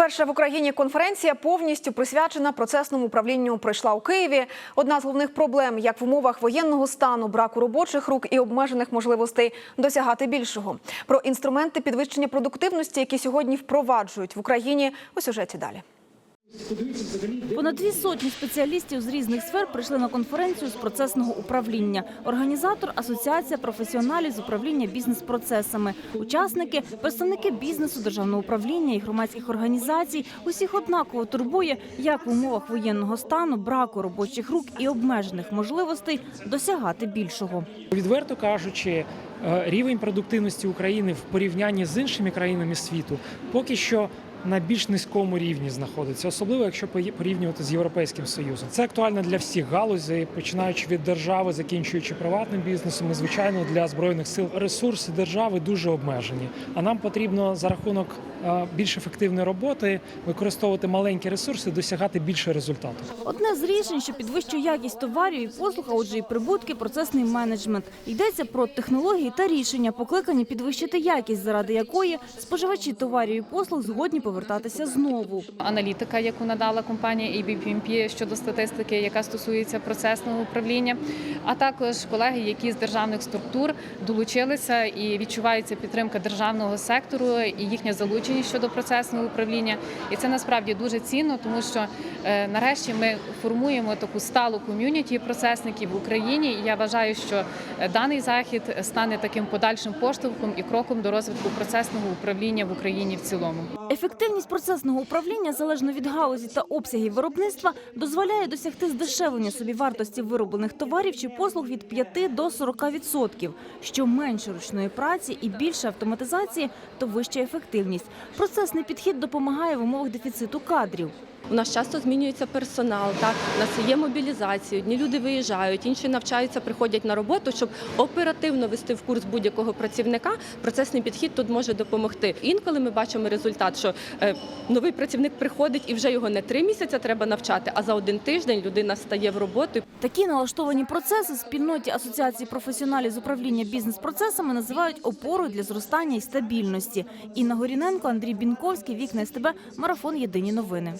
Перша в Україні конференція повністю присвячена процесному управлінню пройшла у Києві. Одна з головних проблем, як в умовах воєнного стану, браку робочих рук і обмежених можливостей досягати більшого. Про інструменти підвищення продуктивності, які сьогодні впроваджують в Україні, у сюжеті далі. Понад дві сотні спеціалістів з різних сфер прийшли на конференцію з процесного управління. Організатор – асоціація професіоналів з управління бізнес-процесами. Учасники – представники бізнесу, державного управління і громадських організацій. Усіх однаково турбує, як в умовах воєнного стану, браку робочих рук і обмежених можливостей досягати більшого. Відверто кажучи, е, рівень продуктивності України в порівнянні з іншими країнами світу поки що на більш низькому рівні знаходиться, особливо якщо порівнювати з європейським союзом. Це актуально для всіх галузей, починаючи від держави, закінчуючи приватним бізнесом. І звичайно для збройних сил ресурси держави дуже обмежені. А нам потрібно за рахунок е, більш ефективної роботи використовувати маленькі ресурси, досягати більше результату. Одне з рішень, що підвищує якість товарів і послуг, а отже і прибутки, процесний менеджмент. Йдеться про технології та рішення, покликані підвищити якість, заради якої споживачі товарів і послуг згодні повертатися знову. аналітика, яку надала компанія ABPMP щодо статистики, яка стосується процесного управління, а також колеги, які з державних структур долучилися і відчувається підтримка державного сектору і їхня залученість щодо процесного управління. І це насправді дуже цінно, тому що е, нарешті ми формуємо таку сталу ком'юніті процесників в Україні. І я вважаю, що е, даний захід стане таким подальшим поштовхом і кроком до розвитку процесного управління в Україні в цілому. Ефективність процесного управління, залежно від галузі та обсягів виробництва, дозволяє досягти здешевлення собівартості вироблених товарів чи послуг від 5 до 40%. Що менше ручної праці і більше автоматизації, то вища ефективність. Процесний підхід допомагає в умовах дефіциту кадрів. У нас часто змінюється персонал. Так, у нас є мобілізація. Одні люди виїжджають, інші навчаються, приходять на роботу, щоб оперативно вести в курс будь-якого працівника. Процесний підхід тут може допомогти. Інколи ми бачимо результат, що новий працівник приходить і вже його не три місяці треба навчати, а за один тиждень людина стає в роботу. Такі налаштовані процеси спільноті асоціації професіоналів з управління бізнес-процесами називають опорою для зростання і стабільності. Інна Горіненко, Андрій Бінковський, Вікна СТБ, Марафон Єдині новини.